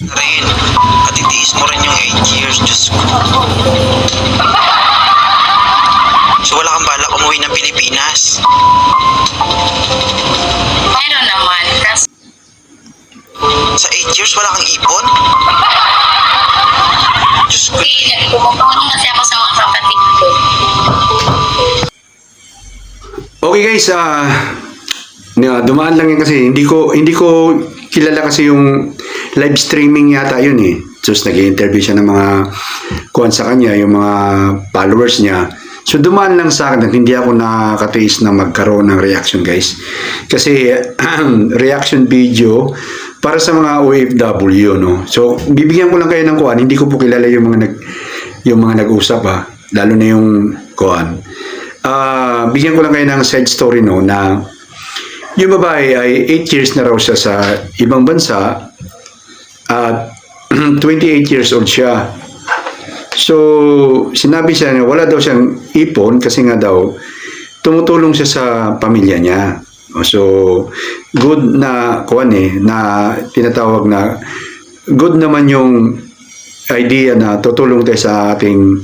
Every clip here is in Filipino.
rin. At itiis mo rin yung 8 years, Diyos ko. So wala kang balak umuwi ng Pilipinas. Meron naman. Kasi Sa 8 years, wala kang ipon? Diyos ko. tumutulong kasi ako sa mga kapatid ko. Okay guys, ah na dumaan lang yan kasi hindi ko hindi ko kilala kasi yung live streaming yata yun eh. So nag-interview siya ng mga kuwan sa kanya, yung mga followers niya. So dumaan lang sa akin at hindi ako nakakatiis na magkaroon ng reaction guys. Kasi reaction video para sa mga OFW no. So bibigyan ko lang kayo ng kuwan, hindi ko po kilala yung mga nag yung mga nag-usap ha, lalo na yung kuwan. Ah, bigyan ko lang kayo ng side story no na yung babae ay 8 years na raw siya sa ibang bansa at 28 years old siya. So, sinabi siya na wala daw siyang ipon kasi nga daw tumutulong siya sa pamilya niya. So, good na kuan eh, na tinatawag na good naman yung idea na tutulong tayo sa ating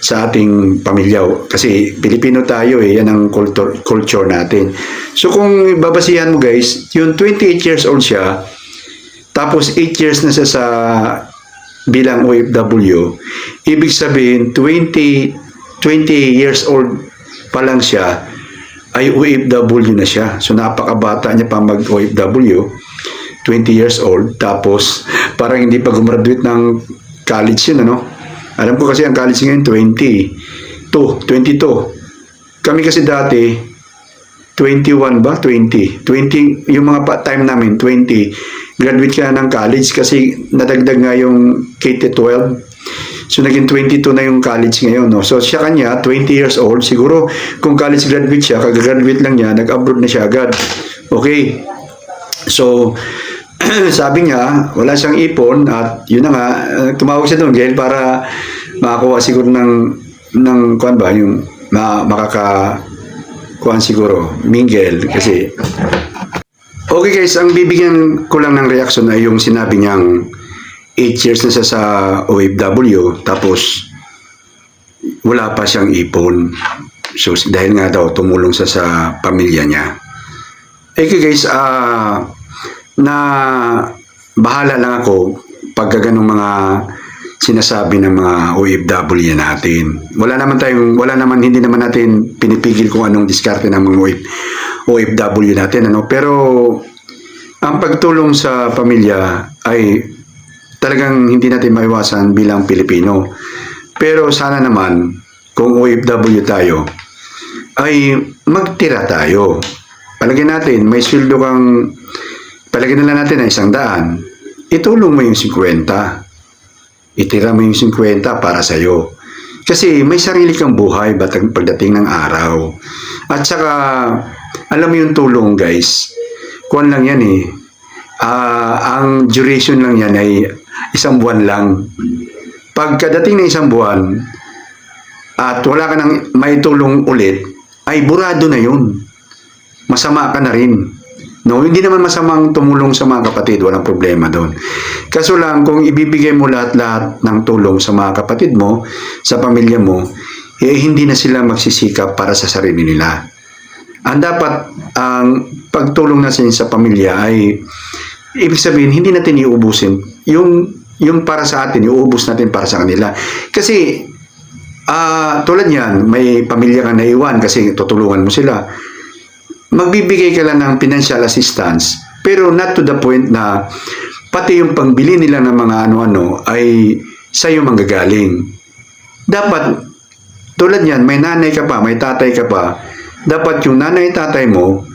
sa ating pamilya kasi Pilipino tayo eh yan ang culture culture natin. So kung babasihan mo guys, yung 28 years old siya tapos 8 years na siya sa bilang OFW, ibig sabihin 20 20 years old pa lang siya ay OFW na siya. So napakabata niya pa mag OFW. 20 years old. Tapos parang hindi pa gumraduate ng college yun ano? Alam ko kasi ang college ngayon 20 22 kami kasi dati 21 ba? 20 20 yung mga time namin 20 graduate ka ng college kasi nadagdag nga yung K-12 So naging 22 na yung college ngayon, no. So siya kanya 20 years old, siguro kung college graduate siya, kagagraduate lang niya, nag-abroad na siya agad. Okay. So sabi niya, wala siyang ipon at yun na nga, uh, tumawag siya doon Gail para makakuha siguro ng ng kuan ba yung ma, makaka kuan siguro mingle kasi Okay guys, ang bibigyan ko lang ng reaction ay yung sinabi niyang 8 years na siya sa OFW tapos wala pa siyang ipon. So dahil nga daw tumulong siya sa pamilya niya. Okay guys, ah na bahala lang ako pag ganung mga sinasabi ng mga OFW natin. Wala naman tayong wala naman hindi naman natin pinipigil kung anong diskarte ng mga OF, OFW natin ano pero ang pagtulong sa pamilya ay talagang hindi natin maiwasan bilang Pilipino. Pero sana naman kung OFW tayo ay magtira tayo. Palagyan natin may sweldo kang palagyan na natin na isang daan. Itulong mo yung 50 itira mo yung 50 para sa'yo. Kasi may sarili kang buhay batang pagdating ng araw. At saka, alam mo yung tulong guys, kuwan lang yan eh. Ah, ang duration lang yan ay isang buwan lang. Pagkadating ng isang buwan, at wala ka nang may tulong ulit, ay burado na yun. Masama ka na rin. No, hindi naman masamang tumulong sa mga kapatid, walang problema doon. Kaso lang, kung ibibigay mo lahat-lahat ng tulong sa mga kapatid mo, sa pamilya mo, eh hindi na sila magsisikap para sa sarili nila. Ang dapat, ang pagtulong natin sa pamilya ay, ibig sabihin, hindi natin iubusin. Yung, yung para sa atin, iubos natin para sa kanila. Kasi, ah tulad yan, may pamilya kang naiwan kasi tutulungan mo sila magbibigay ka lang ng financial assistance pero not to the point na pati yung pangbili nila ng mga ano-ano ay sa iyo manggagaling. Dapat tulad niyan, may nanay ka pa, may tatay ka pa, dapat yung nanay tatay mo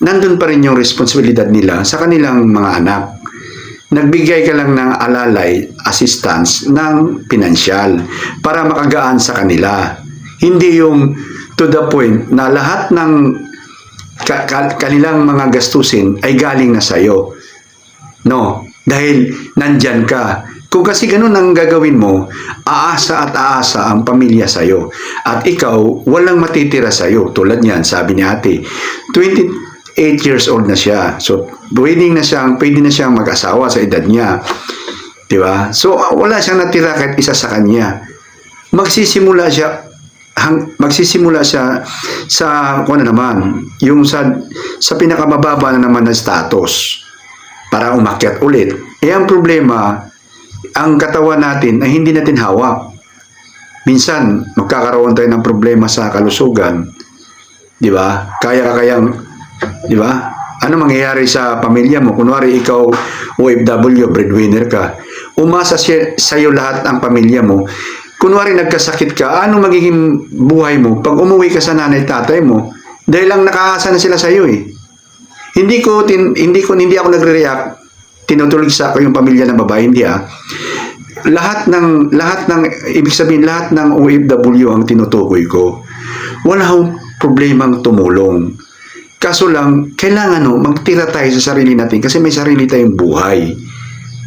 nandun pa rin yung responsibilidad nila sa kanilang mga anak. Nagbigay ka lang ng alalay, assistance ng pinansyal para makagaan sa kanila. Hindi yung to the point na lahat ng ka- ka- kanilang mga gastusin ay galing na sa'yo. No, dahil nandyan ka. Kung kasi ganun ang gagawin mo, aasa at aasa ang pamilya sa'yo. At ikaw, walang matitira sa'yo. Tulad niyan, sabi ni ate, 28 years old na siya. So, pwede na siyang, pwede na siyang mag-asawa sa edad niya. Di ba? So, ah, wala siyang natira kahit isa sa kanya. Magsisimula siya hang, magsisimula siya sa kung ano naman, yung sa sa pinakamababa na naman na status para umakyat ulit. Eh ang problema, ang katawan natin ay hindi natin hawak. Minsan, magkakaroon tayo ng problema sa kalusugan. Di ba? Kaya ka kayang, di ba? Ano mangyayari sa pamilya mo? Kunwari ikaw OFW, breadwinner ka. Umasa siya, sa'yo lahat ang pamilya mo. Kunwari nagkasakit ka, ano magiging buhay mo pag umuwi ka sa nanay tatay mo? Dahil lang nakaasa na sila sa'yo eh. Hindi ko tin, hindi ko hindi ako nagre-react tinutulog sa ako yung pamilya ng babae hindi ah. Lahat ng lahat ng ibig sabihin lahat ng OFW ang tinutukoy ko. Wala akong problemang tumulong. Kaso lang kailangan no magtira tayo sa sarili natin kasi may sarili tayong buhay.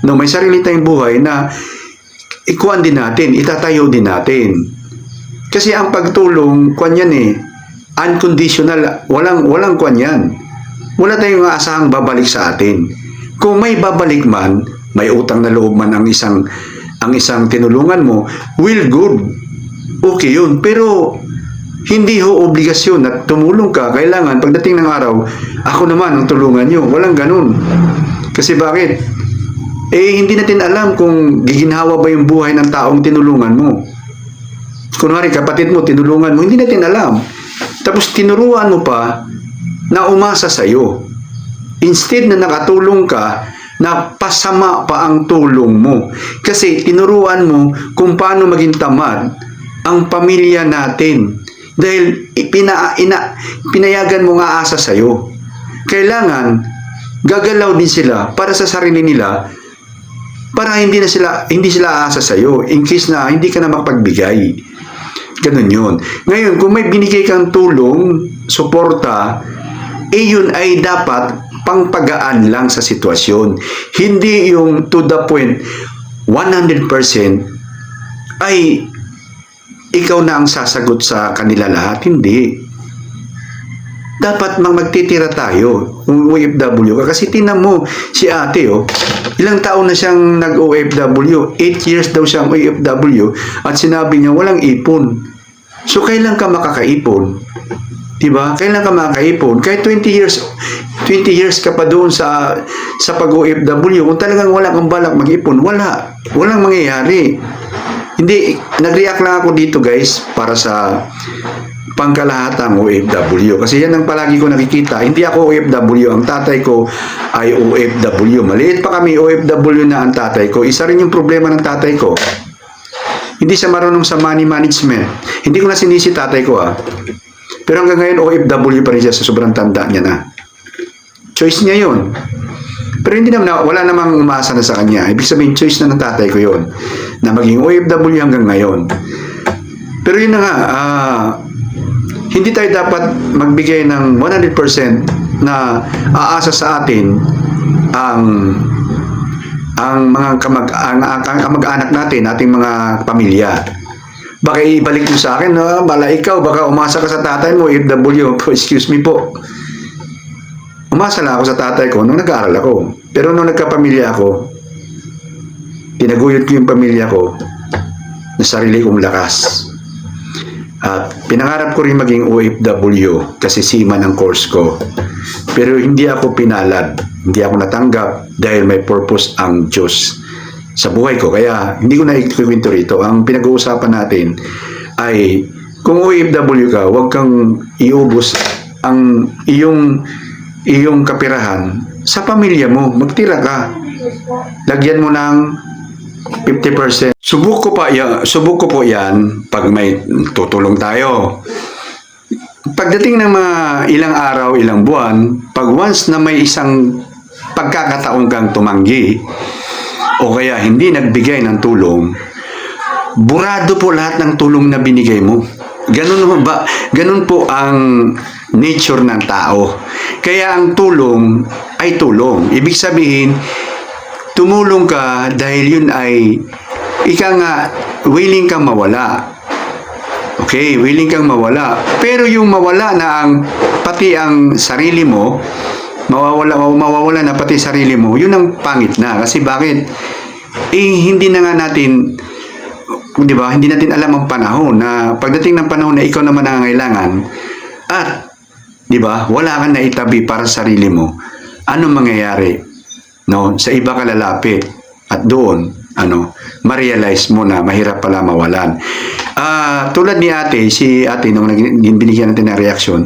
No, may sarili tayong buhay na ikuan din natin, itatayo din natin. Kasi ang pagtulong, kwan yan eh, unconditional, walang, walang kwan yan. Wala tayong aasahang babalik sa atin. Kung may babalik man, may utang na loob man ang isang ang isang tinulungan mo, will good. Okay yun. Pero hindi ho obligasyon na tumulong ka. Kailangan pagdating ng araw, ako naman ang tulungan nyo. Walang ganun. Kasi bakit? Eh, hindi natin alam kung giginhawa ba yung buhay ng taong tinulungan mo. Kunwari, kapatid mo, tinulungan mo, hindi natin alam. Tapos tinuruan mo pa na umasa sa'yo. Instead na nakatulong ka, na pasama pa ang tulong mo. Kasi tinuruan mo kung paano maging tamad ang pamilya natin. Dahil ipina, ina, pinayagan mo nga asa sa'yo. Kailangan, gagalaw din sila para sa sarili nila para hindi na sila hindi sila aasa sa iyo in case na hindi ka na makapagbigay. Ganun 'yun. Ngayon, kung may binigay kang tulong, suporta, eh yun ay dapat pangpagaan lang sa sitwasyon. Hindi yung to the point 100% ay ikaw na ang sasagot sa kanila lahat. Hindi dapat mang magtitira tayo kung OFW ka. Kasi tinan mo, si ate, oh, ilang taon na siyang nag-OFW. 8 years daw siyang OFW at sinabi niya walang ipon. So, kailan ka makakaipon? Diba? Kailan ka makakaipon? Kahit 20 years, 20 years ka pa doon sa sa pag-OFW, kung talagang wala kang balak mag-ipon, wala. Walang mangyayari. Hindi, nag-react lang ako dito guys para sa pangkalahatang OFW. Kasi yan ang palagi ko nakikita. Hindi ako OFW. Ang tatay ko ay OFW. Maliit pa kami OFW na ang tatay ko. Isa rin yung problema ng tatay ko. Hindi siya marunong sa money management. Hindi ko na sinisi tatay ko ah. Pero hanggang ngayon OFW pa rin siya sa sobrang tanda niya na. Choice niya yun. Pero hindi naman, wala namang umaasa na sa kanya. Ibig sabihin, choice na ng tatay ko yun. Na maging OFW hanggang ngayon. Pero yun na nga, ah, hindi tayo dapat magbigay ng 100% na aasa sa atin ang ang mga kamag ang, ang kamag-anak natin, ating mga pamilya. Baka ibalik mo sa akin, no? bala ikaw, baka umasa ka sa tatay mo, FW, excuse me po. Umasa lang ako sa tatay ko nung nag-aaral ako. Pero nung nagkapamilya ako, tinaguyod ko yung pamilya ko na sarili kong lakas. At pinangarap ko rin maging OFW kasi seaman ang course ko. Pero hindi ako pinalad, hindi ako natanggap dahil may purpose ang Diyos sa buhay ko. Kaya hindi ko na ikikwento rito. Ang pinag-uusapan natin ay kung OFW ka, huwag kang iubos ang iyong iyong kapirahan sa pamilya mo. Magtira ka. Lagyan mo ng 50%. Subok ko pa ya, subok ko po 'yan pag may tutulong tayo. Pagdating ng mga ilang araw, ilang buwan, pag once na may isang pagkakataon kang tumanggi o kaya hindi nagbigay ng tulong, burado po lahat ng tulong na binigay mo. Ganun ba? Ganun po ang nature ng tao. Kaya ang tulong ay tulong. Ibig sabihin, tumulong ka dahil yun ay ika nga willing kang mawala. Okay, willing kang mawala. Pero yung mawala na ang pati ang sarili mo, mawawala mawawala na pati sarili mo, yun ang pangit na kasi bakit? eh hindi na nga natin di ba, hindi natin alam ang panahon na pagdating ng panahon na ikaw naman nangangailangan at di ba, wala kang naitabi para sa sarili mo, anong mangyayari? No, sa iba ka lalapit at doon, ano, ma-realize mo na mahirap pala mawalan. Ah, tulad ni ate, si ate nung binigyan natin ng reaksyon,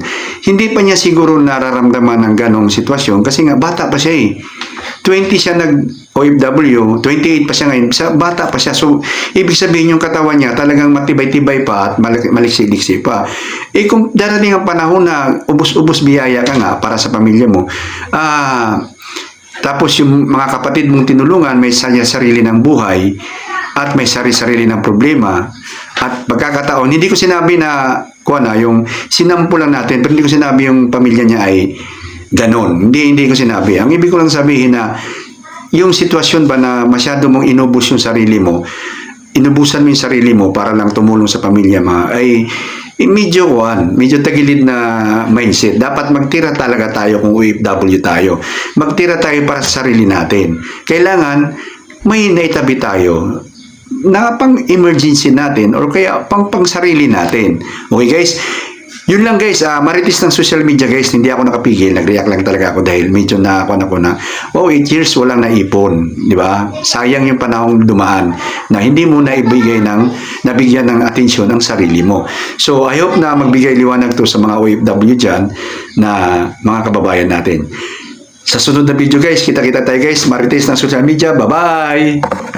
hindi pa niya siguro nararamdaman ng ganong sitwasyon kasi nga bata pa siya eh. 20 siya nag OFW, 28 pa siya ngayon, sa bata pa siya. So, ibig sabihin yung katawan niya talagang matibay-tibay pa at malik- maliksi-liksi pa. Eh kung darating ang panahon na ubus-ubus biyaya ka nga para sa pamilya mo, ah, tapos yung mga kapatid mong tinulungan may sanya sarili ng buhay at may sari-sarili ng problema at pagkakataon, hindi ko sinabi na kuha na, yung sinampo lang natin, pero hindi ko sinabi yung pamilya niya ay ganon. Hindi, hindi ko sinabi. Ang ibig ko lang sabihin na yung sitwasyon ba na masyado mong inubos yung sarili mo, inubusan mo yung sarili mo para lang tumulong sa pamilya mo, ay medyo kuhan, medyo tagilid na mindset. Dapat magtira talaga tayo kung OFW tayo. Magtira tayo para sa sarili natin. Kailangan may naitabi tayo na pang emergency natin or kaya pang pang sarili natin. Okay guys? Yun lang guys, ah, maritis ng social media guys, hindi ako nakapigil, nag-react lang talaga ako dahil medyo na ako na oh 8 years walang naipon, di ba? Sayang yung panahong dumaan na hindi mo naibigay ng, nabigyan ng atensyon ang sarili mo. So I hope na magbigay liwanag to sa mga OFW dyan na mga kababayan natin. Sa sunod na video guys, kita-kita tayo guys, marites ng social media, bye-bye!